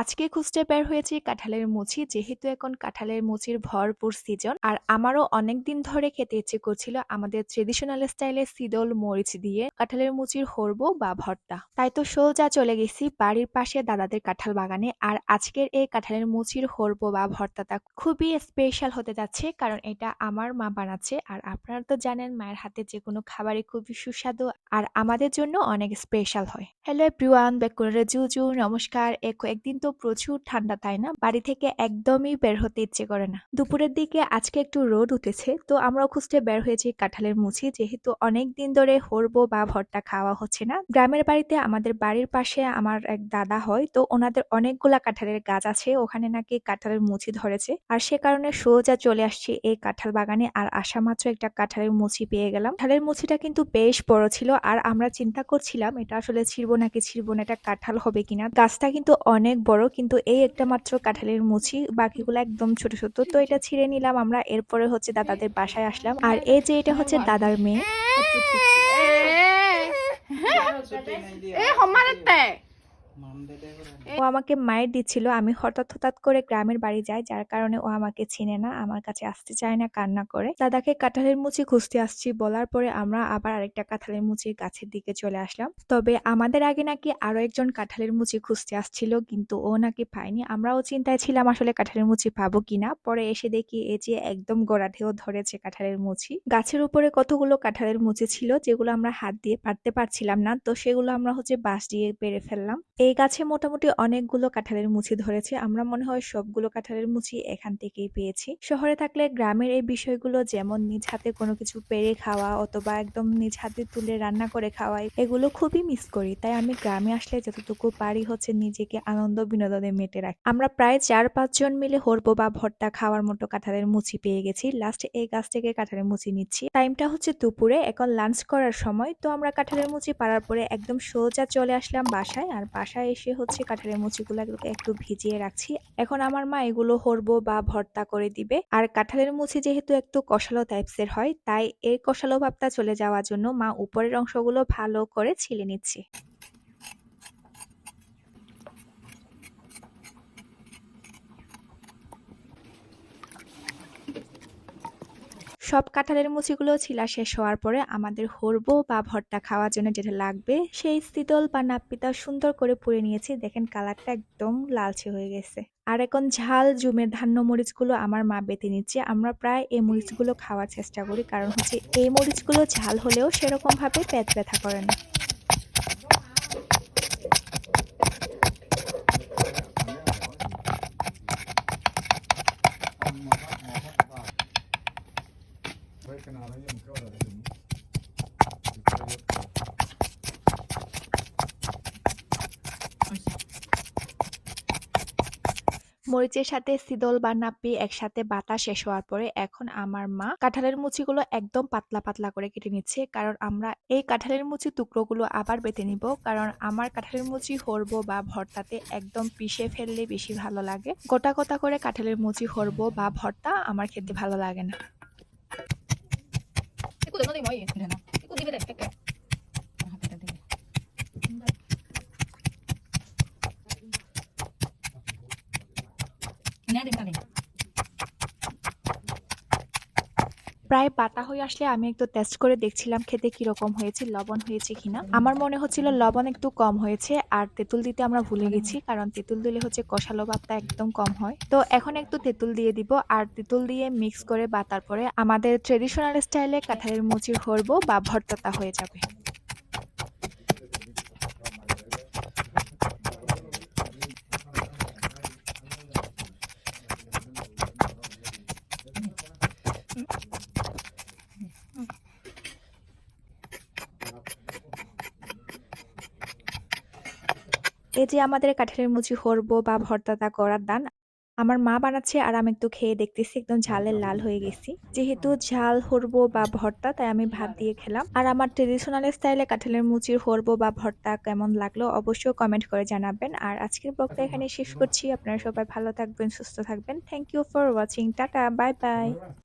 আজকে খুঁজতে বের হয়েছি কাঁঠালের মুচি যেহেতু এখন কাঁঠালের মুচির ভরপুর সিজন আর আমারও অনেকদিন ধরে খেতে ইচ্ছে করছিল আমাদের ট্রেডিশনাল স্টাইলে সিদল মরিচ দিয়ে কাঁঠালের মুচির হরবো বা ভর্তা। তাই তো সোজা চলে গেছি বাড়ির পাশে দাদাদের কাঁঠাল বাগানে, আর আজকের এই কাঁঠালের মুচির হরবো বা ভর্তাটা খুবই স্পেশাল হতে যাচ্ছে, কারণ এটা আমার মা বানাচ্ছে, আর আপনারা তো জানেন মায়ের হাতে যে কোনো খাবারই খুবই সুস্বাদু, আর আমাদের জন্য অনেক স্পেশাল হয়। হ্যালো এভরিওয়ান ব্যাক করে জুজু, নমস্কার এক একদিন প্রচুর ঠান্ডা, তাই না? বাড়ি থেকে একদমই বের হতে ইচ্ছে করে না। দুপুরের দিকে আজকে একটু রোদ উঠেছে, তো আমরাও খুঁজতে বের হয়েছি কাঁঠালের মুচি, যেহেতু অনেক দিন ধরে হরবো বা ভর্তা খাওয়া হচ্ছে না। গ্রামের বাড়িতে আমাদের বাড়ির পাশে আমার এক দাদা হয়, তো ওনাদের অনেকগুলা কাঁঠালের গাছ আছে, ওখানে নাকি কাঁঠালের মুচি ধরেছে। আর সে কারণে সোজা চলে আসছি এই কাঁঠাল বাগানে, আর আসা মাত্র একটা কাঁঠালের মুচি পেয়ে গেলাম। কাঁঠালের মুচিটা কিন্তু বেশ বড় ছিল, আর আমরা চিন্তা করছিলাম, এটা আসলে ছিড়বো নাকি ছিড়বো না, এটা কাঁঠাল হবে কিনা? গাছটা কিন্তু অনেক বড় কিন্তু এই একটা মাত্র কাঁঠালের মুচি বাকিগুলো একদম ছোট ছোট তো এটা ছিঁড়ে নিলাম আমরা এরপরে হচ্ছে দাদাদের বাসায় আসলাম আর এই যে এটা হচ্ছে দাদার মেয়ে এ ও আমাকে মায়ের দিচ্ছিল, আমি হঠাৎ হঠাৎ করে গ্রামের বাড়ি যাই, যার কারণে ও আমাকে চিনে না, আমার কাছে আসতে চায় না, কান্না করে। দাদাকে কাঁঠালের মুচি খুঁজতে আসছি, বলার পরে আমরা আবার আরেকটা কাঁঠালের মুচির গাছের দিকে চলে আসলাম। তবে আমাদের আগে নাকি আরও একজন কাঁঠালের মুচি খুঁজতে আসছিল, কিন্তু ও নাকি পায়নি। আমরাও চিন্তায় ছিলাম আসলে কাঁঠালের মুচি পাবো কিনা। পরে এসে দেখি এ যে একদম গোড়া ঢেউ ধরেছে কাঁঠালের মুচি। গাছের উপরে কতগুলো কাঁঠালের মুচি ছিল, যেগুলো আমরা হাত দিয়ে পারতে পারছিলাম না, তো সেগুলো আমরা হচ্ছে বাঁশ দিয়ে পেরে ফেললাম। এই গাছে মোটামুটি অনেকগুলো কাঁঠালের মুচি ধরেছে। আমরা মনে হয় সবগুলো কাঁঠালের মুচি এখান থেকেই পেয়েছি। শহরে থাকলে গ্রামের এই বিষয়গুলো যেমন নিজ হাতে কোনো কিছু পেরে খাওয়া অথবা একদম নিজ হাতে তুলে রান্না করে খাওয়া, এগুলো খুবই মিস করি। তাই আমি গ্রামে আসলে যতটুকু পারি হচ্ছে নিজেকে আনন্দ বিনোদনে মেটে রাখি। আমরা প্রায় চার পাঁচজন মিলে হরবো বা ভর্তা খাওয়ার মতো কাঁঠালের মুচি পেয়ে গেছি। লাস্টে এই গাছ থেকে কাঁঠালের মুচি নিচ্ছি। টাইমটা হচ্ছে দুপুরে, এখন লাঞ্চ করার সময়। তো আমরা কাঁঠালের মুচি পাড়ার পরে একদম সোজা চলে আসলাম বাসায়। আর বাসায় এসে হচ্ছে কাঁঠালের মুচিগুলো একটু ভিজিয়ে রাখছি। এখন আমার মা এগুলো হরবো বা ভর্তা করে দিবে। আর কাঁঠালের মুচি যেহেতু একটু কষালো টাইপসের হয়, তাই এই কষালো ভাবটা চলে যাওয়ার জন্য মা উপরের অংশগুলো ভালো করে ছিলে নিচ্ছে। সব কাঁঠালের মুচিগুলো ছিলা শেষ হওয়ার পরে আমাদের হরবো বা ভর্তা খাওয়ার জন্য যেটা লাগবে, সেই শীতল বা নাপিতা সুন্দর করে পুড়ে নিয়েছি। দেখেন কালারটা একদম লালচে হয়ে গেছে। আর এখন ঝাল, জুমের ধান্য মরিচগুলো আমার মা বেঁধে নিচ্ছে। আমরা প্রায় এই মরিচগুলো খাওয়ার চেষ্টা করি, কারণ হচ্ছে এই মরিচগুলো ঝাল হলেও সেরকমভাবে পেট ব্যথা করে না। মরিচের সাথে সিদল বা নাপ্পি একসাথে বাতা শেষ হওয়ার পরে এখন আমার মা কাঁঠালের মুচিগুলো একদম পাতলা পাতলা করে কেটে নিচ্ছে। কারণ আমরা এই কাঁঠালের মুচি টুকরোগুলো আবার বেটে নিব। কারণ আমার কাঁঠালের মুচি হরব বা ভর্তাতে একদম পিষে ফেললে বেশি ভালো লাগে। গোটা গোটা করে কাঁঠালের মুচি হরবো বা ভর্তা আমার খেতে ভালো লাগে না। প্রায় বাটা হয়ে আসলে আমি একটু টেস্ট করে দেখছিলাম খেতে কীরকম হয়েছে, লবণ হয়েছে কিনা। আমার মনে হচ্ছিল লবণ একটু কম হয়েছে, আর তেঁতুল দিতে আমরা ভুলে গেছি, কারণ তেঁতুল দিলে হচ্ছে কষালো ভাবটা একদম কম হয়। তো এখন একটু তেঁতুল দিয়ে দিব, আর তেঁতুল দিয়ে মিক্স করে বাতার পরে আমাদের ট্রেডিশনাল স্টাইলে কাঁঠালের মুচির হরবো বা ভর্তাটা হয়ে যাবে। এই যে আমাদের কাঁঠালের মুচি হরবো বা ভর্তাটা করার দান আমার মা বানাচ্ছে আর আমি একটু খেয়ে দেখতেছি একদম ঝালের লাল হয়ে গেছি। যেহেতু ঝাল হরবো বা ভর্তা তাই আমি ভাত দিয়ে খেলাম। আর আমার ট্রেডিশনাল স্টাইলে কাঁঠালের মুচির হরবো বা ভর্তা কেমন লাগল অবশ্যই কমেন্ট করে জানাবেন। আর আজকের বক্তা এখানে শেষ করছি। আপনারা সবাই ভালো থাকবেন সুস্থ থাকবেন। Thank you for watching tata bye bye